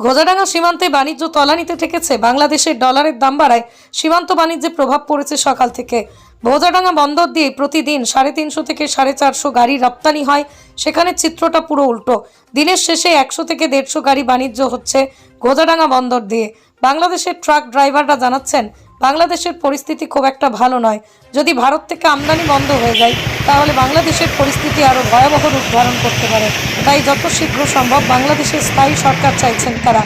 ঘোজাডাঙ্গা সীমান্তে বাণিজ্য তলানিতে ঠেকেছে বাংলাদেশের ডলারের দাম বাড়ায় সীমান্ত বাণিজ্যে প্রভাব পড়েছে সকাল থেকে। ভোজাডাঙ্গা বন্দর দিয়ে প্রতিদিন সাড়ে তিনশো থেকে সাড়ে চারশো গাড়ি রপ্তানি হয়, সেখানে চিত্রটা পুরো উল্টো। দিনের শেষে একশো থেকে দেড়শো গাড়ি বাণিজ্য হচ্ছে গোজাডাঙ্গা বন্দর দিয়ে। বাংলাদেশের ট্রাক ড্রাইভাররা জানাচ্ছেন বাংলাদেশের পরিস্থিতি খুব একটা ভালো নয়। যদি ভারত থেকে আমদানি বন্ধ হয়ে যায়, তাহলে বাংলাদেশের পরিস্থিতি আরও ভয়াবহ রূপ ধারণ করতে পারে। তাই যত শীঘ্র সম্ভব বাংলাদেশের স্থায়ী সরকার চাইছেন তারা।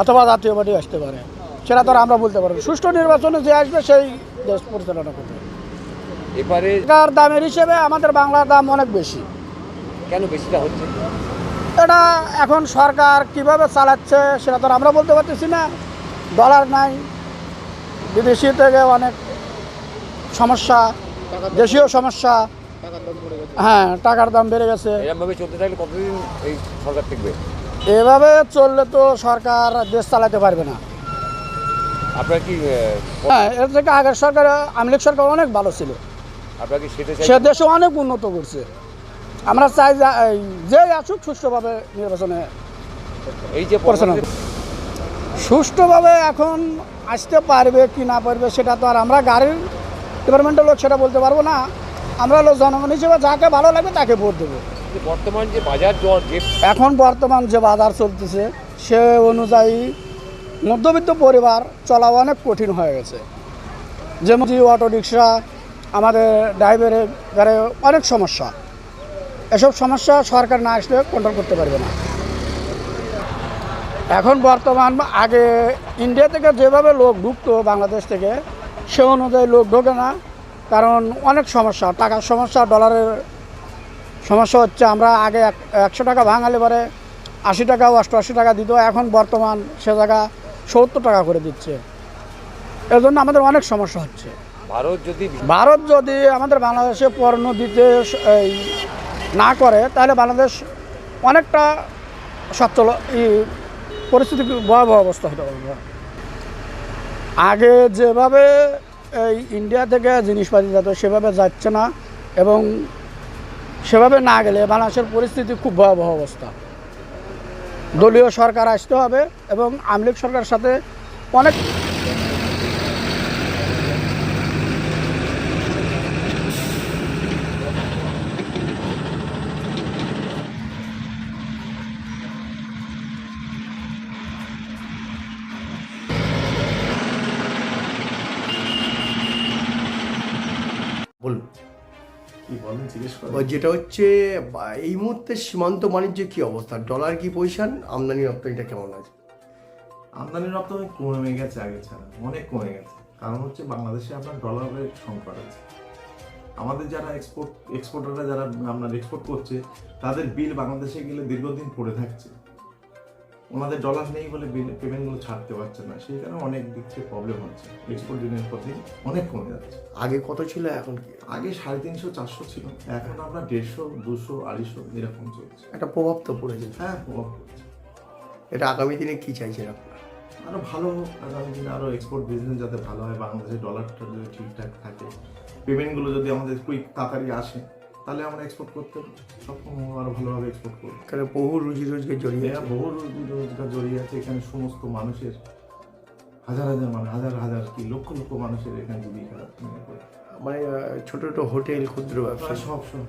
অথবা জাতীয় পার্টি আসতে পারে। সেটা তো আমরা বলতে পারব সুষ্ঠু নির্বাচনে যে আসবে সেই দেশ পরিচালনা করবে। এবারে টাকার দামের হিসেবে আমাদের বাংলার দাম অনেক বেশি। কেন বেশিটা হচ্ছে? এটা এখন সরকার কীভাবে চালাচ্ছে সেটা তো আমরা বলতে পারতেছি না। ডলার নাই। বিদেশি থেকে অনেক সমস্যা দেশীয় সমস্যা। হ্যাঁ টাকার দাম বেড়ে গেছে। এরকম ভাবে চলতে থাকলে কতদিন এই সরকার টিকবে? এভাবে চললে তো সরকার দেশ চালাতে পারবে না। আপনার কি হ্যাঁ এর থেকে আগের সরকার আমলিক সরকার অনেক ভালো ছিল। সে দেশে অনেক উন্নত করছে। আমরা চাই যে আসুক সুষ্ঠুভাবে নির্বাচনে এই যে সুষ্ঠুভাবে এখন আসতে পারবে কি না পারবে সেটা তো আর আমরা গাড়ির ডিপার্টমেন্টের লোক সেটা বলতে পারব না। আমরা লোক জনগণ হিসেবে যাকে ভালো লাগবে তাকে ভোট দেবো। বর্তমান যে বাজার এখন বর্তমান যে বাজার চলতেছে, সে অনুযায়ী মধ্যবিত্ত পরিবার চলা অনেক কঠিন হয়ে গেছে। যেমন অটো রিক্সা, আমাদের ড্রাইভারের গাড়ি অনেক সমস্যা। এসব সমস্যা সরকার না আসলে কন্ট্রোল করতে পারবে না। এখন বর্তমান আগে ইন্ডিয়া থেকে যেভাবে লোক ঢুকতো বাংলাদেশ থেকে, সে অনুযায়ী লোক ঢোকে না, কারণ অনেক সমস্যা, টাকার সমস্যা ডলারের সমস্যা হচ্ছে আমরা আগে এক- একশো টাকা ভাঙালে পরে আশি টাকা অষ্টআশি টাকা দিত এখন বর্তমান সে জায়গা সত্তর টাকা করে দিচ্ছে। এর জন্য আমাদের অনেক সমস্যা হচ্ছে। ভারত যদি ভারত যদি আমাদের বাংলাদেশে পণ্য দিতে না করে তাহলে বাংলাদেশ অনেকটা সচ্ছল ই পরিস্থিতি ভয়াবহ অবস্থা হতে পারবে। আগে যেভাবে এই ইন্ডিয়া থেকে জিনিসপাতি যেত সেভাবে যাচ্ছে না এবং সেভাবে না গেলে বাংলাদেশের পরিস্থিতি খুব ভয়াবহ অবস্থা। দলীয় সরকার আসতে হবে এবং আমলিক সরকারের সাথে অনেক বলুন। যেটা হচ্ছে এই মুহূর্তে সীমান্ত বাণিজ্য কি অবস্থা? ডলার কি পয়সান আমদানি রপ্তানিটা কেমন আছে? আমদানি রপ্তানি কমে গেছে আগে ছাড়া অনেক কমে গেছে। কারণ হচ্ছে বাংলাদেশে আপনার ডলারের সংকট আছে। আমাদের যারা এক্সপোর্ট এক্সপোর্টাররা যারা আপনার এক্সপোর্ট করছে তাদের বিল বাংলাদেশে গেলে দীর্ঘদিন পড়ে থাকছে। ওনাদের ডলার নেই বলে পেমেন্টগুলো ছাড়তে পারছে না। সেই কারণে অনেক দিক থেকে প্রবলেম হচ্ছে। এক্সপোর্ট দিনের পর দিন অনেক কমে যাচ্ছে। আগে কত ছিল এখন কি? আগে সাড়ে তিনশো চারশো ছিল। এখন আমরা দেড়শো দুশো আড়াইশো এরকম চলছে। একটা প্রভাব তো পড়েছে হ্যাঁ প্রভাব পড়ছে। এটা আগামী দিনে কী চাইছেন আপনারা? আরও ভালো আগামী দিনে আরও এক্সপোর্ট বিজনেস যাতে ভালো হয় বাংলাদেশের ডলারটা যদি ঠিকঠাক থাকে পেমেন্টগুলো যদি আমাদের কুইক তাড়াতাড়ি আসে তাহলে আমরা এক্সপোর্ট করতে সক্ষম হব আরও ভালোভাবে এক্সপোর্ট করব। কারণ বহু রুজি রোজগার জড়িয়ে এরা আছে। বহু রুজি রোজগার জড়িয়ে আছে। এখানে সমস্ত মানুষের হাজার হাজার মানে হাজার হাজার কি লক্ষ লক্ষ মানুষের এখানে জীবিকা। মানে ছোটো ছোট ছোট হোটেল ক্ষুদ্র ব্যবসা। সব সব